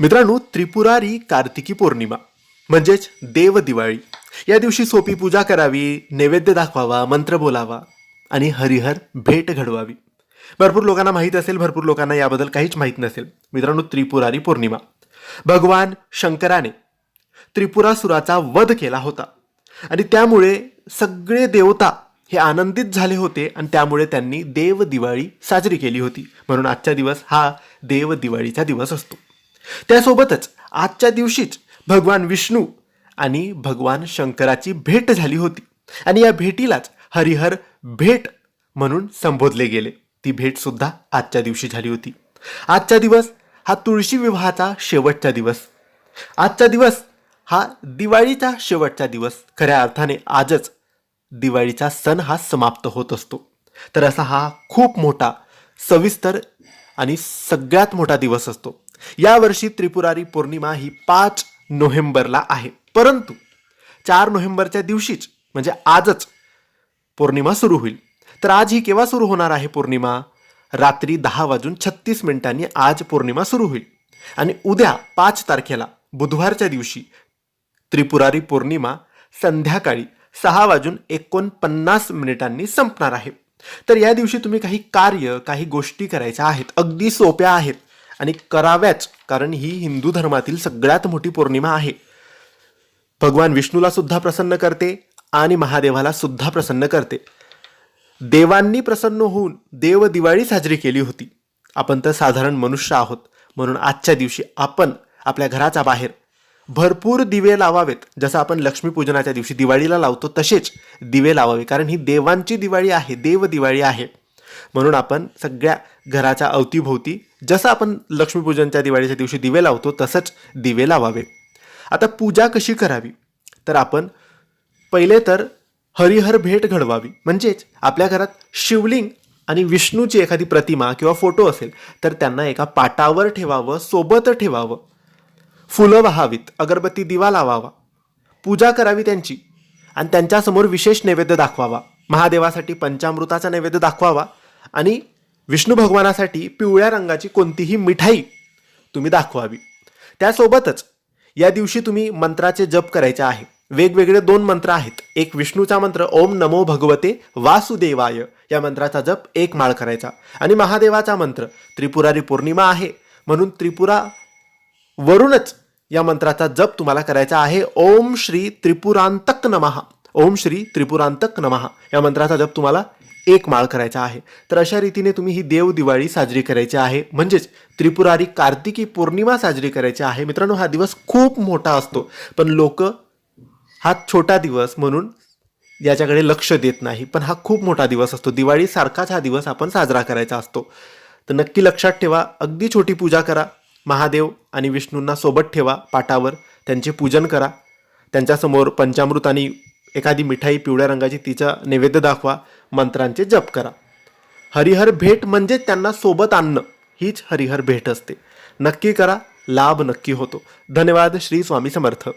मित्रांनो त्रिपुरारी कार्तिकी पौर्णिमा म्हणजेच देव दिवाळी. या दिवशी सोपी पूजा करावी नैवेद्य दाखवावा मंत्र बोलावा आणि हरिहर भेट घडवावी. भरपूर लोकांना माहीत असेल भरपूर लोकांना याबद्दल काहीच माहीत नसेल. मित्रांनो त्रिपुरारी पौर्णिमा. भगवान शंकराने त्रिपुरासुराचा वध केला होता आणि त्यामुळे सगळे देवता हे आनंदित झाले होते आणि त्यामुळे त्यांनी देव दिवाळी साजरी केली होती. म्हणून आजचा दिवस हा देव दिवाळीचा दिवस असतो. त्यासोबतच आजच्या दिवशीच भगवान विष्णू आणि भगवान शंकराची भेट झाली होती. आणि या भेटीलाच हरिहर भेट म्हणून संबोधले गेले. ती भेट सुद्धा आजच्या दिवशी झाली होती. आजचा दिवस हा तुळशी विवाहाचा शेवटचा दिवस. आजचा दिवस हा दिवाळीचा शेवटचा दिवस. खऱ्या अर्थाने आजच दिवाळीचा सण हा समाप्त होत असतो. तर असा हा खूप मोठा सविस्तर आणि सगळ्यात मोठा दिवस असतो. यावर्षी त्रिपुरारी पौर्णिमा ही पाच नोव्हेंबरला आहे. परंतु चार नोव्हेंबरच्या दिवशीच म्हणजे आजच पौर्णिमा सुरू होईल. तर आज ही केव्हा सुरू होणार आहे पौर्णिमा? रात्री दहा वाजून छत्तीस मिनिटांनी आज पौर्णिमा सुरू होईल. आणि उद्या पाच तारखेला बुधवारच्या दिवशी त्रिपुरारी पौर्णिमा संध्याकाळी सहा वाजून एकोणपन्नास मिनिटांनी संपणार आहे. तर या दिवशी तुम्ही काही कार्य काही गोष्टी करायच्या आहेत. अगदी सोप्या आहेत. आणि कराव्याच कारण ही हिंदू धर्मातील सगळ्यात मोठी पौर्णिमा आहे. भगवान विष्णूला सुद्धा प्रसन्न करते आणि महादेवाला सुद्धा प्रसन्न करते. देवांनी प्रसन्न होऊन देव दिवाळी साजरी केली होती. आपण तर साधारण मनुष्य आहोत. म्हणून आजच्या दिवशी आपण आपल्या घराच्या बाहेर भरपूर दिवे लावावेत. जसं आपण लक्ष्मीपूजनाच्या दिवशी दिवाळीला लावतो तसेच दिवे लावावे. कारण ही देवांची दिवाळी आहे देव दिवाळी आहे. म्हणून आपण सगळ्या घराच्या अवतीभोवती जसं आपण लक्ष्मीपूजनच्या दिवाळीच्या दिवशी दिवे लावतो तसंच दिवे लावावे. आता पूजा कशी करावी? तर आपण पहिले तर हरिहर भेट घडवावी. म्हणजेच आपल्या घरात शिवलिंग आणि विष्णूची एखादी प्रतिमा किंवा फोटो असेल तर त्यांना एका पाटावर ठेवावं सोबत ठेवावं. फुलं वाहावीत अगरबत्ती दिवा लावावा. पूजा करावी त्यांची आणि त्यांच्यासमोर विशेष नैवेद्य दाखवावा. महादेवासाठी पंचामृताचा नैवेद्य दाखवावा. आणि विष्णू भगवानासाठी पिवळ्या रंगाची कोणतीही मिठाई तुम्ही दाखवावी. त्यासोबतच या दिवशी तुम्ही मंत्राचे जप करायचे आहे. वेगवेगळे दोन मंत्र आहेत. एक विष्णूचा मंत्र ओम नमो भगवते वासुदेवाय या मंत्राचा जप एक माळ करायचा. आणि महादेवाचा मंत्र त्रिपुरारी पौर्णिमा आहे. म्हणून त्रिपुरा वरूनच या मंत्राचा जप तुम्हाला करायचा आहे. ओम श्री त्रिपुरांतक नमहा ओम श्री त्रिपुरांतक नमहा या मंत्राचा जप तुम्हाला एक माळ करायचा आहे. तर अशा रीतीने तुम्ही ही देव दिवाळी साजरी करायची आहे. म्हणजेच त्रिपुरारी कार्तिकी पौर्णिमा साजरी करायची आहे. मित्रांनो हा दिवस खूप मोठा असतो. पण लोक हा छोटा दिवस म्हणून याच्याकडे लक्ष देत नाही. पण हा खूप मोठा दिवस असतो. दिवाळीसारखाच हा दिवस आपण साजरा करायचा असतो. तर नक्की लक्षात ठेवा अगदी छोटी पूजा करा. महादेव आणि विष्णूंना सोबत ठेवा पाटावर. त्यांचे पूजन करा. त्यांच्यासमोर पंचामृत आणि एखादी मिठाई पिवळ्या रंगाची तिचा नैवेद्य दाखवा. मंत्रांचे जप करा. हरिहर भेट म्हणजे त्यांना सोबत आणणं. हीच हरिहर भेट असते. नक्की करा लाभ नक्की होतो. धन्यवाद श्री स्वामी समर्थ.